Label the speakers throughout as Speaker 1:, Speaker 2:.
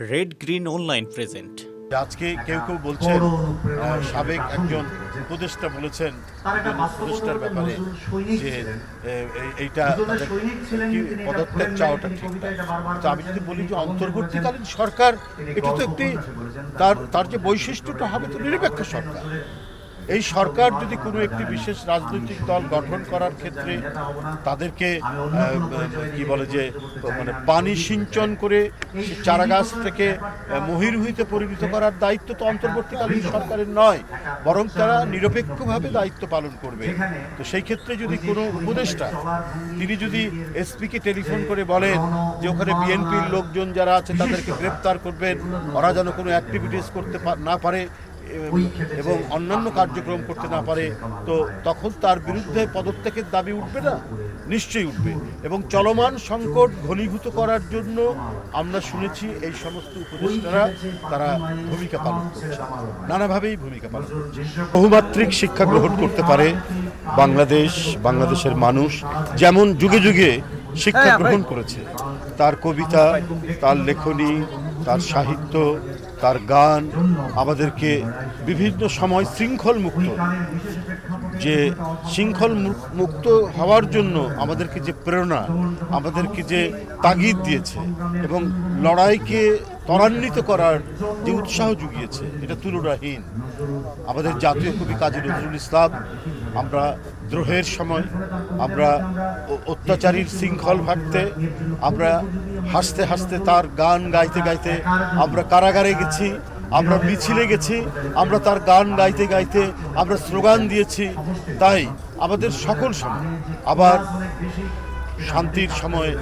Speaker 1: Red green online present
Speaker 2: আজকে কেউ কেউ বলছেন সাবেক একজন উপদেষ্টা বলেছেন উপদেষ্টার ব্যাপারে যে এইটা পদত্যাগ চাওয়াটা ঠিক তো আমি যদি বলি যে অন্তর্বর্তীকালীন সরকার এটা তো একটি তার তার যে বৈশিষ্ট্যটা হবে তো নিরপেক্ষ সরকার। এই সরকার যদি কোনো একটি বিশেষ রাজনৈতিক দল গঠন করার ক্ষেত্রে তাদেরকে কি বলে যে মানে পানি সিঞ্চন করে সে চারাগাছ থেকে মহিরুহিতে পরিণত করার দায়িত্ব তো অন্তর্বর্তীকালীন সরকারের নয়, বরং তারা নিরপেক্ষভাবে দায়িত্ব পালন করবে। তো সেই ক্ষেত্রে যদি কোনো উপদেষ্টা, তিনি যদি এসপিকে টেলিফোন করে বলেন যে ওখানে বিএনপির লোকজন যারা আছে তাদেরকে গ্রেপ্তার করবেন, ওরা যেন কোনো অ্যাক্টিভিটিস করতে না পারে এবং অন্যান্য কার্যক্রম করতে না পারে তো তখন তার বিরুদ্ধে পদত্যাগের দাবি উঠবে না? নিশ্চয়ই উঠবে। এবং চলমান সংকট ঘনীভূত করার জন্য আমরা শুনেছি এই সমস্ত উপদেষ্টারা তারা ভূমিকা পালন করছে। নানাভাবেই ভূমিকা পালন করছে। বহুমাত্রিক শিক্ষা গ্রহণ করতে পারে বাংলাদেশ বাংলাদেশের মানুষ। যেমন যুগে যুগে শিক্ষা গ্রহণ করেছে। তার কবিতা তার লেখনী তার সাহিত্য তার গান আমাদেরকে বিভিন্ন সময় শৃঙ্খল মুক্ত যে শৃঙ্খল মুক্ত হওয়ার জন্য আমাদেরকে যে প্রেরণা আমাদেরকে যে তাগিদ দিয়েছে এবং লড়াইকে ত্বরান্বিত করার যে উৎসাহ জুগিয়েছে এটা তুলনাহীন। আমাদের জাতীয় কবি কাজী নজরুল ইসলাম আমরা দ্রোহের সময় আমরা অত্যাচারীর শৃঙ্খল ভাগতে আমরা হাসতে হাসতে তার গান গাইতে গাইতে আমরা কারাগারে গেছি, আমরা মিছিলে গেছি, আমরা তার গান গাইতে গাইতে আমরা স্লোগান দিয়েছি। তাই আমাদের সকল সময় আবার শান্তির সময়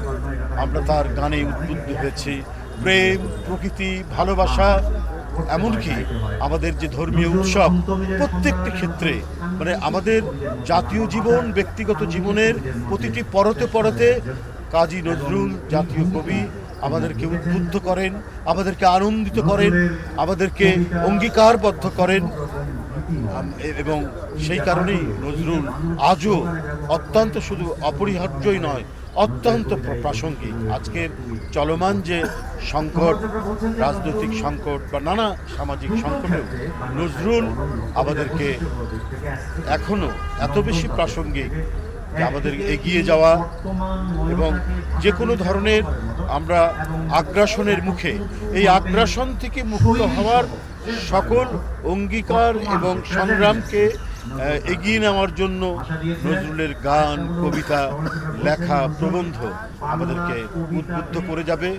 Speaker 2: আমরা তার গানে উদ্বুদ্ধ হয়েছি। প্রেম, প্রকৃতি, ভালোবাসা এমনকি আমাদের যে ধর্মীয় উৎসব প্রত্যেকটি ক্ষেত্রে মানে আমাদের জাতীয় জীবন ব্যক্তিগত জীবনের প্রতিটি পরতে পরতে কাজী নজরুল জাতীয় কবি আমাদেরকে উদ্বুদ্ধ করেন আমাদেরকে আনন্দিত করেন আমাদেরকে অঙ্গীকারবদ্ধ করেন। এবং সেই কারণেই নজরুল আজও অত্যন্ত শুধু অপরিহার্যই নয় অত্যন্ত প্রাসঙ্গিক। আজকের চলমান যে সংকট, রাজনৈতিক সংকট বা নানা সামাজিক সংকটেও নজরুল আমাদেরকে এখনও এত বেশি প্রাসঙ্গিক আমাদের এগিয়ে যাওয়া এবং যে কোনো ধরনের আমরা আগ্রাসনের মুখে, এই আগ্রাসন থেকে মুক্ত হওয়ার সকল অঙ্গীকার এবং সংগ্রামকে এগিয়ে নেওয়ার জন্য নজরুলের গান, কবিতা, লেখা প্রবন্ধ আমাদেরকে উদ্বুদ্ধ করে যাবে,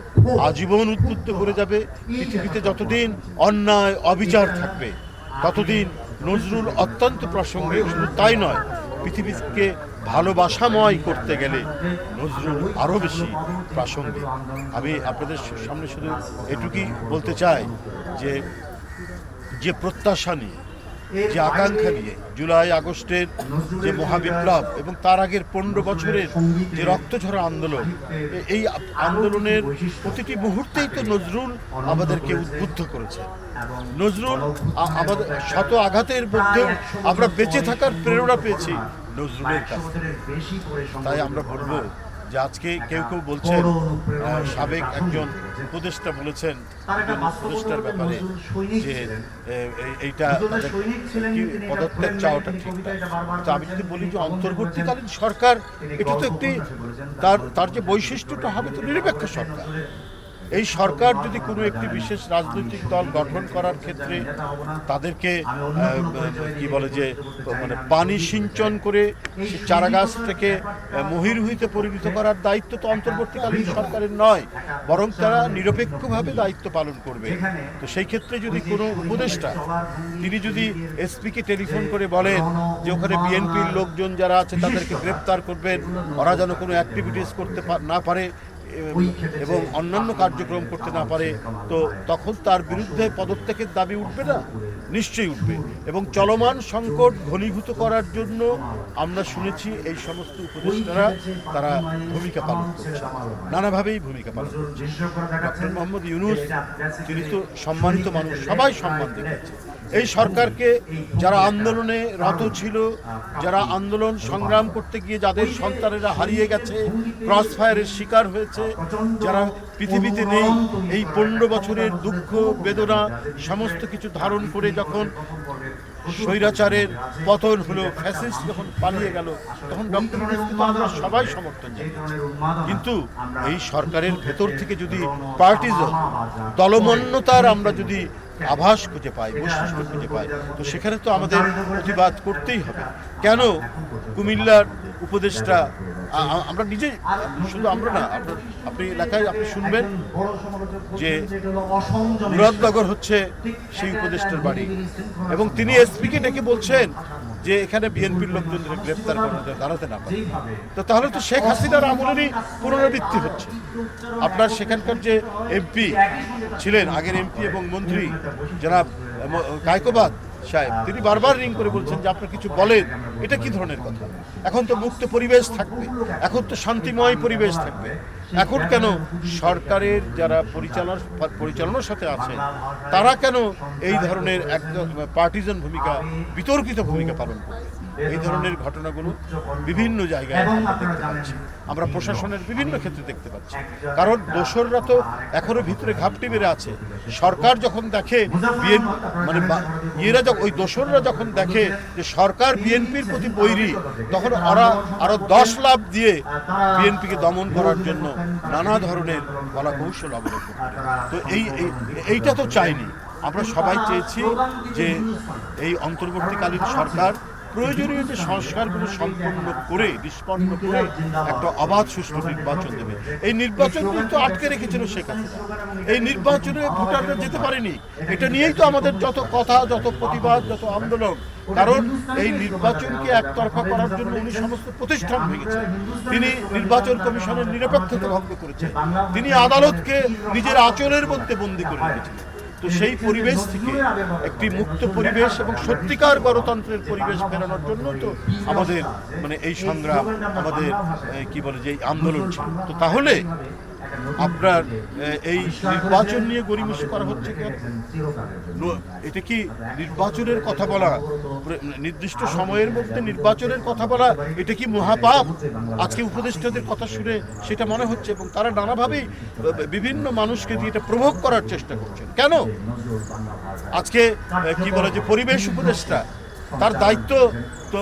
Speaker 2: আজীবন উদ্বুদ্ধ করে যাবে। পৃথিবীতে যতদিন অন্যায়, অবিচার থাকবে, ততদিন নজরুল অত্যন্ত প্রাসঙ্গিক। শুধু তাই নয়, পৃথিবীকে ভালোবাসাময় করতে গেলে নজরুল আরও বেশি প্রাসঙ্গিক। আমি আপনাদের সামনে শুধু এটুকুই বলতে চাই যে যে প্রত্যাশা নিয়ে যে আকাঙ্ক্ষা নিয়ে জুলাই আগস্টের যে মহাবিপ্লব এবং তার আগের পনেরো বছরের যে রক্তঝরা আন্দোলন এই আন্দোলনের প্রতিটি মুহূর্তেই তো নজরুল আমাদেরকে উদ্বুদ্ধ করেছে। নজরুল আমাদের শত আঘাতের মধ্যেও আমরা বেঁচে থাকার প্রেরণা পেয়েছি নজরুলের কাছে। তাই আমরা বলব যে আজকে কেউ কেউ বলছেন সাবেক একজন উপদেষ্টা বলেছেন উপদেষ্টার ব্যাপারে যে এইটা পদত্যাগ চাওয়াটা ঠিক তো আমি যদি বলি যে অন্তর্বর্তীকালীন সরকার এটা তো একটি তার তার যে বৈশিষ্ট্যটা হবে তো নিরপেক্ষ সরকার। এই সরকার যদি কোনো একটি বিশেষ রাজনৈতিক দল গঠন করার ক্ষেত্রে তাদেরকে কি বলে যে মানে পানি সিঞ্চন করে চারাগাছ থেকে মহিরুহিতে পরিণত করার দায়িত্ব তো অন্তর্বর্তীকালীন সরকারের নয়, বরং তারা নিরপেক্ষভাবে দায়িত্ব পালন করবে। তো সেই ক্ষেত্রে যদি কোনো উপদেষ্টা, তিনি যদি এসপিকে টেলিফোন করে বলেন যে ওখানে বিএনপির লোকজন যারা আছে তাদেরকে গ্রেপ্তার করবেন, ওরা যেন কোনো অ্যাক্টিভিটিস করতে না পারে এবং অন্যান্য কার্যক্রম করতে না পারে, তো তখন তার বিরুদ্ধে পদত্যাগের দাবি উঠবে না? নিশ্চয়ই উঠবে। এবং চলমান সংকট ঘনীভূত করার জন্য আমরা শুনেছি এই সমস্ত উপদেষ্টারা তারা ভূমিকা পালন করছে। নানাভাবেই ভূমিকা পালন করছে। ডক্টর মোহাম্মদ ইউনুস, তিনি তো সম্মানিত মানুষ, সবাই সম্মান দেখাচ্ছে। এই সরকারকে যারা আন্দোলনে রত ছিল, যারা আন্দোলন সংগ্রাম করতে গিয়ে যাদের সন্তানেরা হারিয়ে গেছে ক্রস ফায়ারের শিকার হয়েছে আছে, যারা পৃথিবীতে নেই, এই পনেরো বছরের দুঃখ, বেদনা, সমস্ত কিছু ধারণ করে যখন স্বৈরাচারের পতন হলো, ফ্যাসিস্ট যখন পালিয়ে গেল, তখন ডক্টর আমরা সবাই সমর্থন কিন্তু এই সরকারের ভেতর থেকে যদি পার্টিজন, দলমন্যতার আমরা যদি আভাস খুঁজে পাই, বৈশিষ্ট্য খুঁজে পাই, তো সেখানে তো আমাদের প্রতিবাদ করতেই হবে। কেন কুমিল্লার উপদেষ্টা আমরা নিজে শুধু আমরা না আপনি এলাকায় আপনি শুনবেন যে মুরাদনগর হচ্ছে সেই উপদেষ্টার বাড়ি। এবং তিনি এসপিকে ডেকে বলছেন যে এখানে বিএনপির লোকজনদের গ্রেপ্তার করতে দাঁড়াতে না পারে। তো তাহলে তো শেখ হাসিনার আমলেরই পুনরাবৃত্তি হচ্ছে। আপনার সেখানকার যে এমপি ছিলেন আগের এমপি এবং মন্ত্রী যারা গায়কবাদ সাহেব, তিনি বারবার রিং করে বলছেন যে আপনার কিছু বলেন, এটা কি ধরনের কথা? এখন তো মুক্ত পরিবেশ থাকবে, এখন তো শান্তিময় পরিবেশ থাকবে। এখন কেন সরকারের যারা পরিচালনা পরিচালনার সাথে আছে, তারা কেন এই ধরনের একদম পার্টিজান ভূমিকা, বিতর্কিত ভূমিকা পালন করবে? এই ধরনের ঘটনাগুলো বিভিন্ন জায়গায় আমরা প্রশাসনের বিভিন্ন ক্ষেত্রে দেখতে পাচ্ছি। কারণ দোসররা তো এখনও ভিতরে ঘাপটি বেড়ে আছে। সরকার যখন দেখে বিএন মানে ইয়েরা যখন ওই দোসররা যখন দেখে যে সরকার বিএনপির প্রতি বৈরী তখন ওরা আরও দশ লাভ দিয়ে বিএনপিকে দমন করার জন্য নানা ধরনের কলা কৌশল অবলম্বন করে তো এই এই- এইটা তো চাইনি। আমরা সবাই চেয়েছি যে এই অন্তর্বর্তীকালীন সরকার প্রয়োজনীয় যে সংস্কারগুলো সম্পন্ন করে, নিষ্পন্ন করে একটা অবাধ সুষ্ঠু নির্বাচন দেবে। এই নির্বাচন কিন্তু আটকে রেখেছিল শেখ এই নির্বাচনে ভোটাররা যেতে পারেনি। এটা নিয়েই তো আমাদের যত কথা, যত প্রতিবাদ, যত আন্দোলন, কারণ এই নির্বাচনকে একতরফা করার জন্য উনি সমস্ত প্রতিষ্ঠান ভেঙেছেন। তিনি নির্বাচন কমিশনের নিরপেক্ষতা ভঙ্গ করেছেন। তিনি আদালতকে নিজের আচরণের মধ্যে বন্দী করে রেখেছিলেন। তো সেই পরিবেশ থেকে একটি মুক্ত পরিবেশ এবং সত্যিকার গণতন্ত্রের পরিবেশ ফেরানোর জন্য তো আমাদের মানে এই সংগ্রাম, আমাদের কি বলে যে আন্দোলন ছিল। তো তাহলে আপনার এই নির্বাচন নিয়ে গরিমসি করা হচ্ছে কেন এটা কি নির্বাচনের কথা বলা? নির্দিষ্ট সময়ের মধ্যে নির্বাচনের কথা বলা, এটা কি মহাপাপ? আজকে উপদেষ্টাদের কথা শুনে সেটা মনে হচ্ছে এবং তারা নানাভাবেই বিভিন্ন মানুষকে দিয়ে এটা প্রভোগ করার চেষ্টা করছেন। কেন? আজকে কি বলে যে পরিবেশ উপদেষ্টা, তার দায়িত্ব তো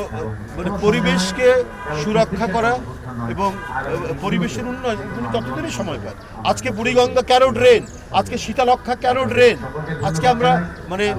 Speaker 2: মানে পরিবেশকে সুরক্ষা করা এবং পরিবেশের উন্নয়ন তিনি ততদিনই সময় পায় আজকে বুড়িগঙ্গা কেন ড্রেন, আজকে শীতালক্ষা কেন ড্রেন, আজকে আমরা মানে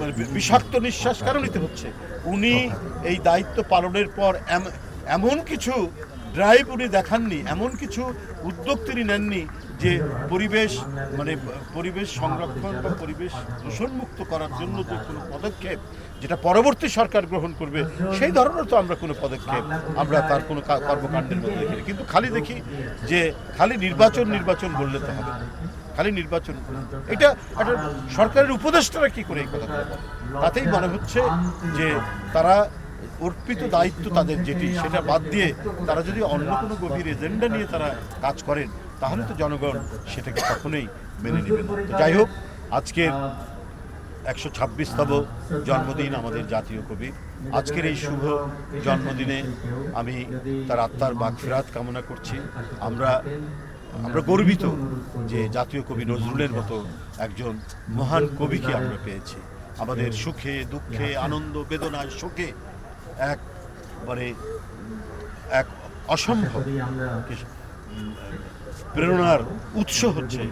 Speaker 2: মানে বিষাক্ত নিঃশ্বাস কেন নিতে হচ্ছে? উনি এই দায়িত্ব পালনের পর এম- এমন কিছু ড্রাইভ উনি দেখাননি, এমন কিছু উদ্যোগ তিনি নেননি যে পরিবেশ মানে পরিবেশ সংরক্ষণ বা পরিবেশ দূষণমুক্ত করার জন্য যে কোনো পদক্ষেপ যেটা পরবর্তী সরকার গ্রহণ করবে, সেই ধরনের তো আমরা কোনো পদক্ষেপ, আমরা তার কোনো কর্মকাণ্ডের মধ্যে দেখি না। কিন্তু খালি দেখি যে খালি নির্বাচন নির্বাচন বললে তো হবে খালি নির্বাচন এটা একটা সরকারের উপদেষ্টারা কি করে এই কথা তাতেই মনে হচ্ছে যে তারা অর্পিত দায়িত্ব তাদের যেটি, সেটা বাদ দিয়ে তারা যদি অন্য কোনো গভীর এজেন্ডা নিয়ে তারা কাজ করেন, তাহলে তো জনগণ সেটাকে কখনোই মেনে নেবে না। যাই হোক আজকের একশো ছাব্বিশতম জন্মদিন আমাদের জাতীয় কবি। আজকের এই শুভ জন্মদিনে আমি তার আত্মার বাগফেরাত কামনা করছি। আমরা আমরা গর্বিত যে জাতীয় কবি নজরুলের মতো একজন মহান কবিকে আমরা পেয়েছি। আমাদের সুখে, দুঃখে, আনন্দ, বেদনায় শোকে এক মানে এক অসম্ভব প্রেরণার উৎস হচ্ছে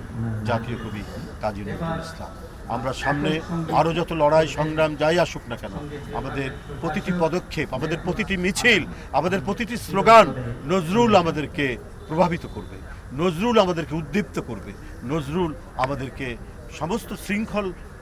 Speaker 2: জাতীয় কবি কাজী নজরুল ইসলাম। আমরা সামনে আরও যত লড়াই, সংগ্রাম যাই আসুক না কেন, আমাদের প্রতিটি পদক্ষেপ, আমাদের প্রতিটি মিছিল, আমাদের প্রতিটি স্লোগান নজরুল আমাদেরকে প্রভাবিত করবে, নজরুল আমাদেরকে উদ্দীপ্ত করবে, নজরুল আমাদেরকে সমস্ত শৃঙ্খল